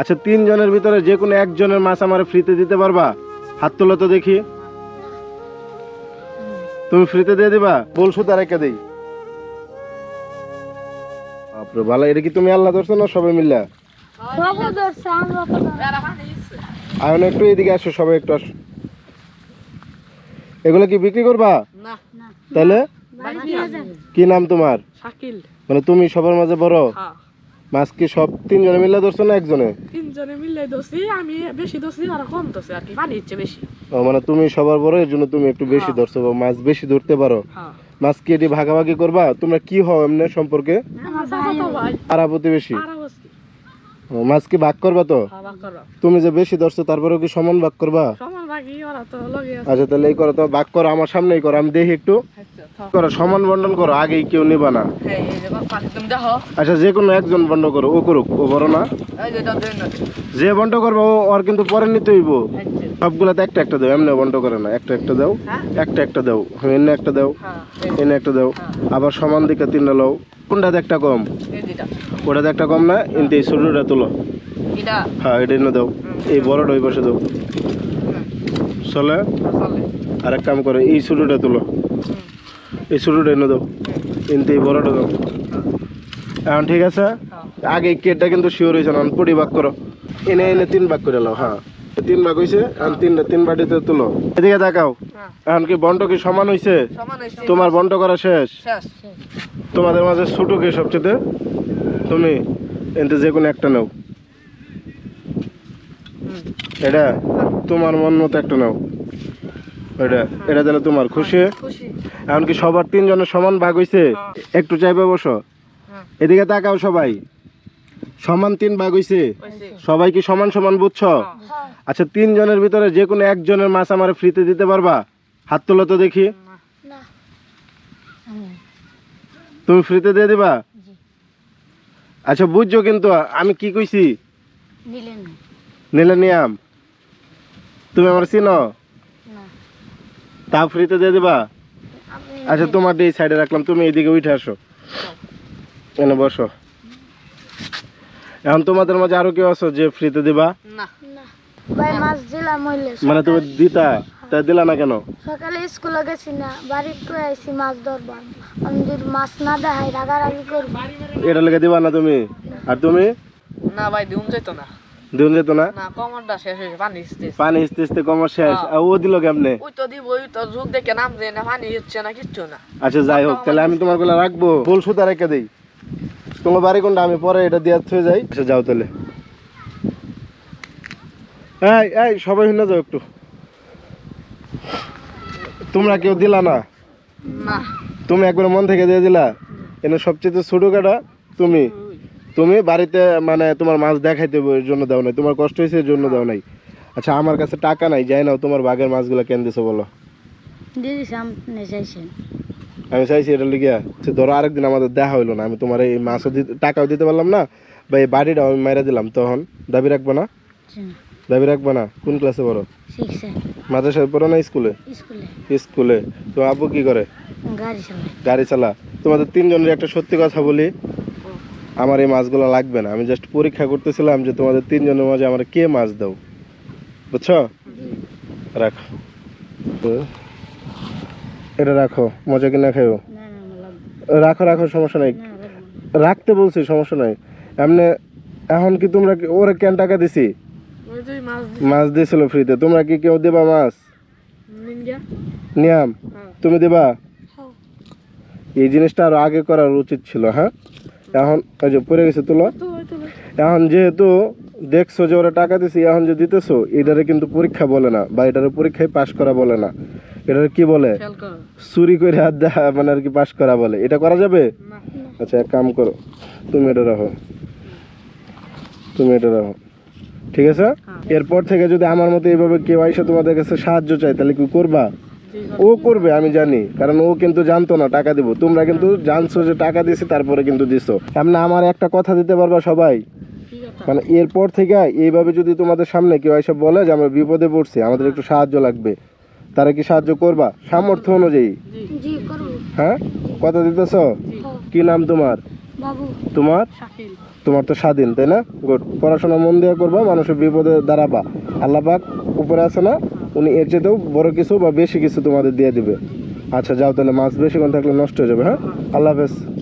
আচ্ছা তিনজনের ভিতরে যে কোনো একজনের মাছ আমার ফ্রিতে দিতে পারবা? হাত তোলো তো দেখি। তুমি ফ্রিতে দিয়ে দিবা? বলছো তার একা দেই। বাপরে ভালো এটা কি তুমি আল্লাহ ধরছো না সবাই মিল্লা? এখন একটু এদিকে আসো সবাই একটু আসো। এগুলো কি বিক্রি করবা? তাহলে কি নাম তোমার? মানে তুমি সবার মাঝে বড়? হ্যাঁ। মাছ কি সব তিনজনে মিলে ধরছো না একজনে? তিনজনে মিলে দোষী আমি বেশি দোষী ওরা কম দোষী আর কি পানি ইচ্ছে বেশি। ও মানে তুমি সবার বড় এর জন্য তুমি একটু বেশি ধরছো বা মাছ বেশি ধরতে পারো। হ্যাঁ। মাছ কি এটি ভাগাভাগি করবা? তোমরা কি হও এমনি সম্পর্কে? পাড়া প্রতিবেশী আর মাছ কি ভাগ করবা তো? করো তুমি যে বেশি ধরছো তারপরেও কি সমান ভাগ করবা? আচ্ছা তাহলে এই করো তো ভাগ করো আমার সামনেই করো আমি দেখি একটু। আচ্ছা, করো সমান বন্টন করো আগেই কেউ নিবা না। হ্যাঁ আচ্ছা যে কোনো একজন বন্ড করো ও করুক ও বড় না। যে বন্ড করব ও ওর কিন্তু পরে নিতে হইব। আচ্ছা। সবগুলাতে একটা একটা দাও এমনি বন্ড করে না একটা একটা দাও হ্যাঁ। একটা একটা দাও এনে একটা দাও হ্যাঁ এনে একটা দাও। আবার সমান দিকে তিনটা লও কোনটাতে একটা কম? এই তো ওটাতে একটা কম না কিন্তু এই ছোটোটা তোলো। হ্যাঁ এটা এনে দাও। এই বড়টা ওই পাশে দাও। চলে? আর এক কাম করো এই ছোটটা তোলো। এই ছোটটা এনে দাও। কিন্তু এই বড়টা দাও। এখন ঠিক আছে? আগে এই কেটটা কিন্তু শিওর হয়েছে না ভাগ করো। এনে এনে তিন বাক করে নাও হ্যাঁ। তিন ভাগ হয়েছে এখন তিনটা তিন বাটিতে তুলো। এদিকে দেখাও হ্যাঁ। এখন কি বন্ট কি সমান হয়েছে তোমার বন্ট করা শেষ? তোমাদের মাঝে ছোট কে সবচেয়ে? তুমি এতে যে কোনো একটা নাও। এটা তোমার মন মতো একটা নাও। এটা এটা তাহলে তোমার খুশি। খুশি। এমনকি সবার তিনজনের সমান ভাগ হইছে? একটু চাইবে বসো। হ্যাঁ। এদিকে তাকাও সবাই। সমান তিন ভাগ হইছে। হয়েছে সবাই কি সমান সমান বুঝছ? আচ্ছা তিনজনের ভিতরে যে কোনো একজনের মাছ আমার ফ্রিতে দিতে পারবা? হাত তোলো তো দেখি। তুমি ফ্রিতে দিয়ে দিবা? আচ্ছা বুঝছ কিন্তু আমি কি কইছি? নিলেন নিলে নিয়াম। তুমি আমার চিনো? না। তা ফ্রিতে দিয়ে দিবা? আচ্ছা তোমার এই সাইডে রাখলাম তুমি এইদিকে উঠে আসো। এনে বসো। এখন তোমাদের মাঝে আরও কেউ আছো যে ফ্রিতে দিবা? না। না। ভাই মাছ দিলাম হইলে মানে তুমি দিতা? তা দিলা না কেন? সকালে স্কুলে গেছি না বাড়িতে আইছি মাছ ধরবার। আমি যদি মাছ না দেখাই রাগারাগি করব। এটা লেগে দিবা না তুমি? আর তুমি? না ভাই দিউম যাইতো না। দিন যেত না? না কমরটা শেষ হয়েছে পানি ইচ্ছে পানি ইস্তে ইস্তে কমার শেষ আর ও দিল কেমনে? ওই তো দিব ওই তো যুগ দেখে নাম দেয় না পানি হচ্ছে না কিচ্ছু না। আচ্ছা যাই হোক তাহলে আমি তোমারগুলা রাখব। বল সুতা রেখে দেই। তোমার বাড়ি কোনটা? আমি পরে এটা দিয়ে থয়ে যাই। আচ্ছা যাও তাহলে। এই এই সবাই শুনে যাও একটু। তোমরা কেউ দিলা না? তুমি একবার মন থেকে দিয়ে দিলা? এনে সবচেয়ে ছোট কাটা তুমি। তুমি বাড়িতে মানে তোমার মাছ দেখাইতে জন্য দাও নাই। তোমার কষ্ট হয়েছে জন্য দাও নাই। আচ্ছা আমার কাছে টাকা নাই যাই নাও তোমার বাঘের মাছগুলো কেন দিছো বলো? আমি চাইছি এটা লিখিয়া সে ধরো আরেকদিন আমাদের দেখা হইল না আমি তোমার এই মাছও দিতে টাকাও দিতে পারলাম না বা এই বাড়িটাও আমি মাইরা দিলাম তখন দাবি রাখব না? দাবি রাখব না? কোন ক্লাসে পড়ো? মাদ্রাসায় পড়ো না স্কুলে? স্কুলে। তো আব্বু কি করে? গাড়ি চালা। তোমাদের তিনজনের একটা সত্যি কথা বলি। আমার এই মাছগুলো লাগবে না। আমি জাস্ট পরীক্ষা করতেছিলাম যে তোমাদের তিনজনের মাঝে আমার কে মাছ দাও? বুঝছ? রাখো। এটা রাখো। মজা কিনা খাইও? রাখো রাখো সমস্যা নাই। রাখতে বলছি সমস্যা নাই। এমনি এখন কি তোমরা ওরে কেন টাকা দিছি? মাছ দিয়েছিল ফ্রিতে। তোমরা কি কেউ দেবা মাছ? নিয়াম হ্যাঁ। তুমি দেবা? এই জিনিসটা আরও আগে করার উচিত ছিল হ্যাঁ? এখন ওই যে পড়ে গেছে তুলো। এখন যেহেতু দেখছ যে ওরা টাকা দিছি এখন যে দিতেছো এটারে কিন্তু পরীক্ষা বলে না বা এটারে পরীক্ষায় পাশ করা বলে না। এটারে কি বলে? চুরি করে হাত দেখা মানে আর কি পাশ করা বলে। এটা করা যাবে? আচ্ছা এক কাম করো তুমি এটা রাখো। তুমি এটা রাখো। ঠিক আছে? এরপর থেকে যদি আমার মতো এইভাবে কেউ এসে তোমাদের কাছে সাহায্য চাই তাহলে কি করবা? ও করবে আমি জানি। কারণ ও কিন্তু জানতো না টাকা দিব। তোমরা কিন্তু জানছো যে টাকা দিছি তারপরে কিন্তু দিছো। এমন আমার একটা কথা দিতে পারবা সবাই? ঠিক মানে এরপর থেকে এইভাবে যদি তোমাদের সামনে কেউ এসে বলে যে আমরা বিপদে পড়ছি আমাদের একটু সাহায্য লাগবে। তারা কি সাহায্য করবা? সামর্থ্য অনুযায়ী। হ্যাঁ? কথা দিতেছ? কি নাম তোমার? তোমার? শাকিল। তোমার তো স্বাধীন, তাই না? গুড। পড়াশোনা মন দিয়ে করবা, মানুষের বিপদে দাঁড়াবা। আল্লাহ পাক উপরে আছে না? উনি এর চেয়েতেও বড় কিছু বা বেশি কিছু তোমাদের দিয়ে দিবে। আচ্ছা যাও তাহলে, মাছ বেশিক্ষণ থাকলে নষ্ট হয়ে যাবে হ্যাঁ? আল্লাহ হাফেজ।